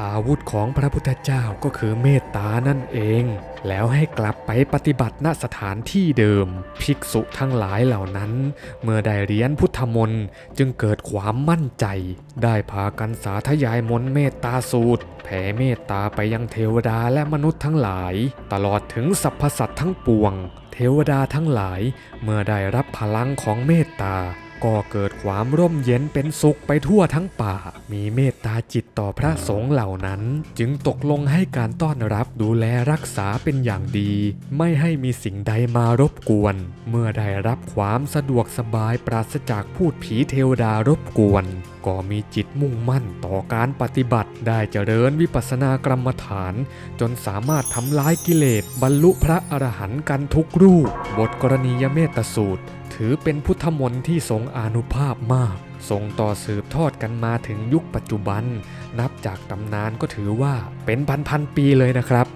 อาวุธของพระพุทธเจ้าก็คือเมตตานั่นเอง แล้วให้กลับไปปฏิบัติณสถานที่เดิม ภิกษุทั้งหลายเหล่านั้น เมื่อได้เรียนพุทธมนต์จึงเกิดความมั่นใจ ได้พากันสาธยายมนต์เมตตาสูตร แผ่เมตตาไปยังเทวดาและมนุษย์ทั้งหลาย ตลอดถึงสรรพสัตว์ทั้งปวง เทวดาทั้งหลาย เมื่อได้รับพลังของเมตตา ก็เกิดความร่มเย็นเป็นสุขไปทั่วทั้งป่า มีเมตตาจิตต่อพระสงฆ์เหล่านั้น จึงตกลงให้การต้อนรับดูแลรักษาเป็นอย่างดี ไม่ให้มีสิ่งใดมารบกวน เมื่อได้รับความสะดวกสบายปราศจากพูดผีเทวดารบกวน ก็มีจิตมุ่งมั่นต่อการปฏิบัติได้เจริญวิปัสสนากรรมฐาน จนสามารถทำลายกิเลสบรรลุพระอรหันต์กันทุกรูป บทกรณียเมตสูตร ถือเป็นพุทธมนต์ที่ทรงอนุภาพมากทรงต่อสืบทอดกันมาถึงยุคปัจจุบัน นับจากตำนานก็ถือว่าเป็นพันๆปีเลยนะครับ